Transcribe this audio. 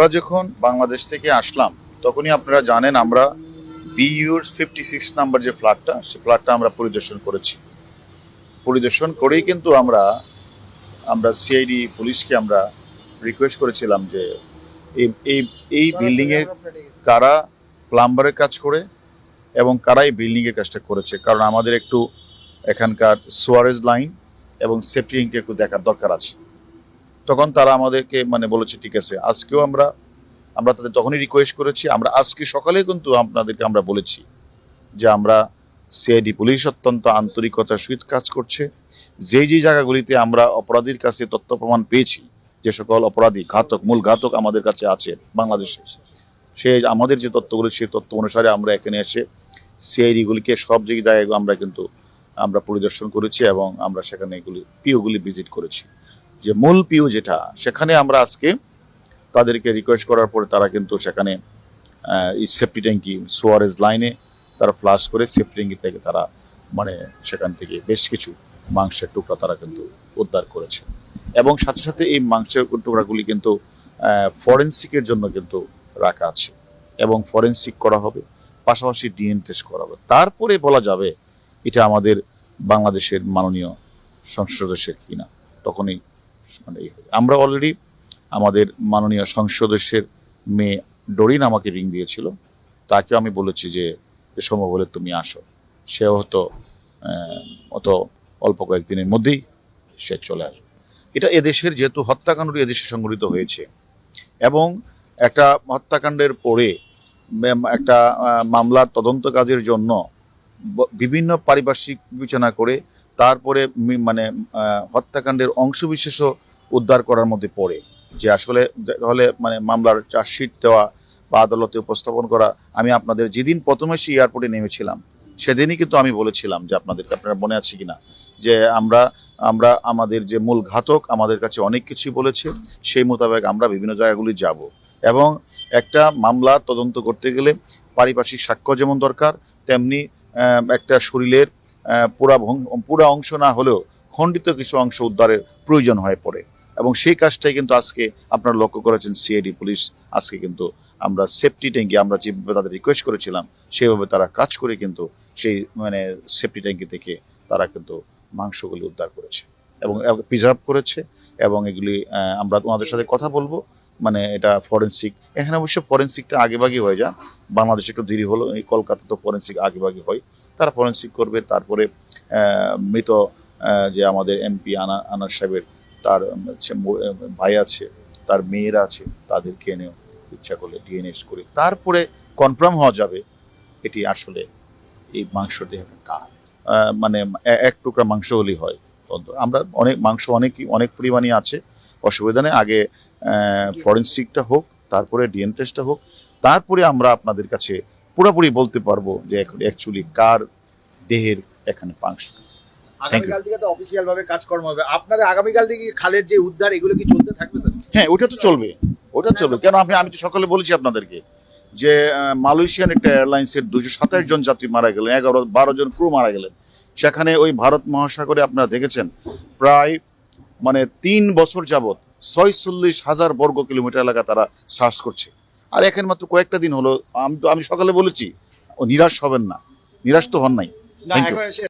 আমরা যখন বাংলাদেশ থেকে আসলাম, তখনই আপনারা জানেন আমরা বিইউর ফিফটি সিক্স নাম্বার যে ফ্ল্যাটটা, সে ফ্ল্যাটটা আমরা পরিদর্শন করেছি। পরিদর্শন করেই কিন্তু আমরা আমরা সিআইডি পুলিশকে আমরা রিকোয়েস্ট করেছিলাম যে এই এই বিল্ডিংয়ের কারা প্লাম্বারের কাজ করে এবং কারা এই বিল্ডিংয়ের কাজটা করেছে। কারণ আমাদের একটু এখানকার সোয়ারেজ লাইন এবং সেফটি লিঙ্ককে একটু দেখার দরকার আছে। তখন তারা আমাদেরকে মানে বলেছে, ঠিক আছে, আজকেও আমরা আমরা তাদের তখনই রিকোয়েস্ট করেছি, আমরা আজকে সকালে কিন্তু আপনাদেরকে আমরা বলেছি যে আমরা সিআইডি পুলিশ অত্যন্ত আন্তরিকতার সহিত কাজ করছে। যেই যেই জায়গাগুলিতে আমরা অপরাধীর কাছে তথ্য প্রমাণ পেয়েছি, যে সকল অপরাধী, ঘাতক, মূল ঘাতক আমাদের কাছে আছে বাংলাদেশে, সে আমাদের যে তথ্যগুলি সেই তথ্য অনুসারে আমরা এখানে এসে সিআইডিগুলিকে সব যে জায়গায় আমরা কিন্তু আমরা পরিদর্শন করেছি এবং আমরা সেখানে এগুলি পিওগুলি ভিজিট করেছি। যে মূল পিও যেটা, সেখানে আমরা আজকে তাদেরকে রিকোয়েস্ট করার পরে তারা কিন্তু সেখানে এই সেফটি ট্যাঙ্কি, সোয়ারেজ লাইনে তারা ফ্লাশ করে সেফটি ট্যাঙ্কি থেকে তারা মানে সেখান থেকে বেশ কিছু মাংসের টুকরা তারা কিন্তু উদ্ধার করেছে। এবং সাথে সাথে এই মাংসের টুকরাগুলি কিন্তু ফরেন্সিকের জন্য কিন্তু রাখা আছে। এবং ফরেন্সিক করা হবে, পাশাপাশি ডিএন টেস্ট করা হবে। তারপরে বলা যাবে, এটা আমাদের বাংলাদেশের মাননীয় সংসদ সদস্যের কিনা, তখনই মানে আমরা অলরেডি আমাদের মাননীয় সংসদ সদস্যের মেয়ে ডরিন আমাকে রিং দিয়েছিল। তাকে আমি বলেছি যে যে সম্ভব হলে তুমি আসো। সেও হয়তো অত অল্প কয়েকদিনের মধ্যেই সে চলে আসবে। এটা এদেশের যেহেতু হত্যাকাণ্ডটি এদেশে সংঘটিত হয়েছে এবং একটা হত্যাকাণ্ডের পরে একটা মামলার তদন্ত কাজের জন্য বিভিন্ন পারিপার্শ্বিক বিবেচনা করে তারপরে মানে হত্যাকাণ্ডের অংশবিশেষও উদ্ধার করার মধ্যে পড়ে। যে আসলে তাহলে মানে মামলার চার্জশিট দেওয়া বা আদালতে উপস্থাপন করা, আমি আপনাদের যেদিন প্রথমে সেই এয়ারপোর্টে নেমেছিলাম, সেদিনই কিন্তু আমি বলেছিলাম যে আপনাদেরকে, আপনারা মনে আছে কিনা? যে আমরা আমরা আমাদের যে মূল ঘাতক আমাদের কাছে অনেক কিছু বলেছে, সেই মোতাবেক আমরা বিভিন্ন জায়গাগুলি যাব। এবং একটা মামলা তদন্ত করতে গেলে পারিপার্শ্বিক সাক্ষ্য যেমন দরকার, তেমনি একটা শরীরের পুরা পুরা অংশ না হলেও খণ্ডিত কিছু অংশ উদ্ধারের প্রয়োজন হয়ে পড়ে। এবং সেই কাজটাই কিন্তু আজকে আপনারা লক্ষ্য করেছেন সিআইডি পুলিশ আজকে কিন্তু আমরা সেফটি ট্যাঙ্কি আমরা যেভাবে তাদের রিকোয়েস্ট করেছিলাম, সেভাবে তারা কাজ করে কিন্তু সেই মানে সেফটি ট্যাঙ্কি থেকে তারা কিন্তু মাংসগুলি উদ্ধার করেছে এবং প্রিজার্ভ করেছে এবং এগুলি আমরা ওনাদের সাথে কথা বলব। মানে এটা ফরেন্সিক এখানে অবশ্য ফরেন্সিকটা আগেভাগে হয়ে যায়। বাংলাদেশে একটু দেরি হলো, এই কলকাতা তো ফরেন্সিক আগেভাগে হয়। তারা ফরেন্সিক করবে তারপরে মৃত যে আমাদের এমপি আনা আনার সাহেবের তার ভাই আছে তার মেয়েরা আছে তাদেরকে এনেও ইচ্ছা করলে ডিএনএস করে তারপরে কনফার্ম হওয়া যাবে এটি আসলে এই মাংস দেহের কার মানে এক টুকরা মাংস হলেই হয়। আমরা অনেক মাংস অনেক অনেক পরিমাণে আছে অসুবিধা নেই আগে ফরেন্সিকটা হোক তারপরে ডিএন টেস্টটা হোক তারপরে আমরা আপনাদের কাছে পুরোপুরি বলতে পারব যে অ্যাকচুয়ালি কার দেহের এখানে পাংশ আগামীকাল থেকে তো অফিসিয়াল ভাবে কাজকর্ম হবে। আপনাদের আগামীকাল থেকে খালের যে উদ্ধার এগুলো কি চলতে থাকবে স্যার? হ্যাঁ ওটা তো চলবে। ওটা চলবে। কেন আমি আমি তো সকালে বলেছি আপনাদেরকে যে মালয়েশিয়ান একটা এয়ারলাইন্সের দুশো সাতাশ জন যাত্রী মারা গেলেন এগারো বারো জন ক্রু মারা গেলেন। সেখানে ওই ভারত মহাসাগরে আপনারা দেখেছেন প্রায় মানে তিন বছর যাবত ছয়চল্লিশ হাজার বর্গ কিলোমিটার এলাকা তারা সার্চ করছে। আর এখন মাত্র কয়েকটা দিন হলো আমি তো আমি সকালে বলেছি ও নিরাশ হবেন না। নিরাশ তো হন নাই।